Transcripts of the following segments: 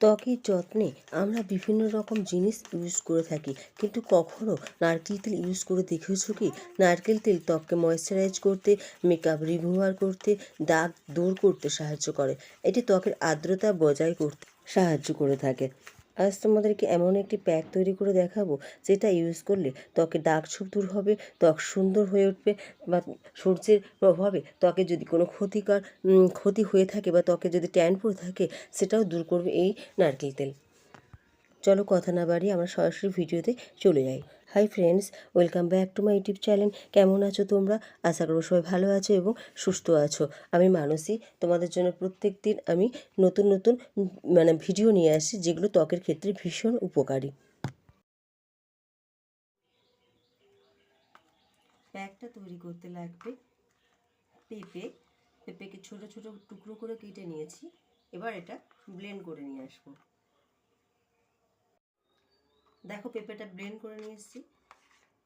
ত্বকের যত্নে আমরা বিভিন্ন রকম জিনিস ইউজ করে থাকি। কিন্তু কখনও নারকেল তেল ইউজ করে দেখেছ কি? নারকেল তেল ত্বককে ময়েশ্চারাইজ করতে মেকআপ রিমুভার করতে, দাগ দূর করতে সাহায্য করে। এটি ত্বকের আর্দ্রতা বজায় করতে সাহায্য করে থাকে। আজ তোমাদেরকে এমন একটি প্যাক তৈরি করে দেখাবো, যেটা ইউজ করলে ত্বকে দাগ দূর হবে, ত্বক সুন্দর হয়ে উঠবে বা সূর্যের প্রভাবে ত্বকে যদি কোনো ক্ষতিকর ক্ষতি হয়ে থাকে বা ত্বকে যদি ট্যান পড়ে থাকে, সেটাও দূর করবে এই নারকেল তেল। চলো কথা না বাড়িয়ে আমরা সরাসরি ভিডিওতে চলে যাই। Hi friends welcome back to my YouTube channel কেমন আছো তোমরা? আশা করো সবাই ভালো আছো এবং সুস্থ আছো। আমি মানসী, তোমাদের জন্য প্রত্যেক দিন আমি নতুন নতুন মানে ভিডিও নিয়ে আসি যেগুলো ত্বকের ক্ষেত্রে ভীষণ উপকারী। প্যাকটা তৈরি করতে লাগবে। পেঁপে, পেঁপেকে ছোট ছোট টুকরো করে কেটে নিয়েছি। এবার এটা ব্লেন্ড করে নিয়ে আসব। দেখো পেঁপেটা ব্লেন্ড করে নিয়ে এসেছি।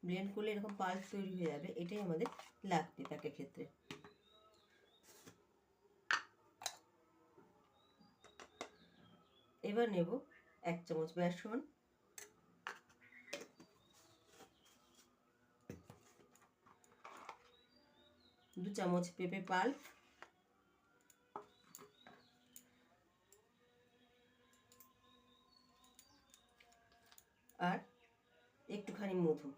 ব্লেন্ড করলে এরকম পাল্প তৈরি হয়ে যাবে, এটাই আমাদের লাগবে প্যাকের ক্ষেত্রে। এবার নেব এক চামচ বেসন। দু চামচ পেঁপে পাল্প আর একটুখানি মধু।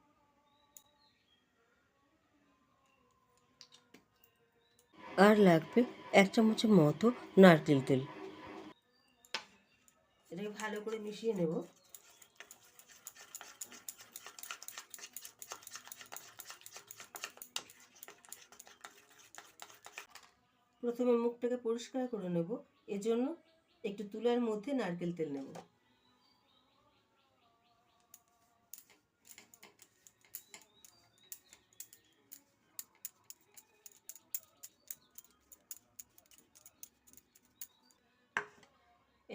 আর লাগবে এক চামচের মতো নারকেল তেল। এটাকে ভালো করে মিশিয়ে নেব। প্রথমে মুখটাকে পরিষ্কার করে নেব। এজন্য একটু তুলার মধ্যে নারকেল তেল নেব।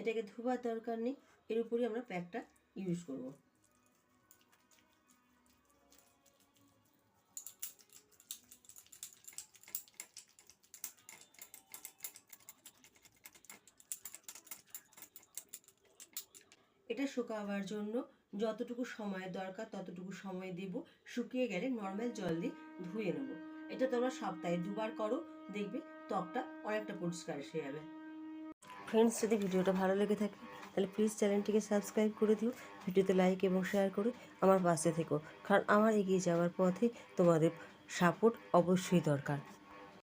এটাকে ধোবার দরকার নেই, এর উপরই আমরা প্যাকটা ইউজ করব। এটা শুকাবার জন্য যতটুকু সময় দরকার, ততটুকু সময় দেব। শুকিয়ে গেলে নর্মাল জল দিয়ে ধুয়ে নেব। এটা তোমরা সপ্তাহে দুবার করো, দেখবে ত্বকটা অনেকটা পরিষ্কার এসে যাবে। ফ্রেন্ডস যদি ভিডিওটা ভালো লেগে থাকে, তাহলে প্লিজ চ্যানেলটিকে সাবস্ক্রাইব করে দিও, ভিডিওতে লাইক এবং শেয়ার করে, আমার পাশে থেকো। কারণ আমার এগিয়ে যাওয়ার পথে তোমাদের সাপোর্ট অবশ্যই দরকার।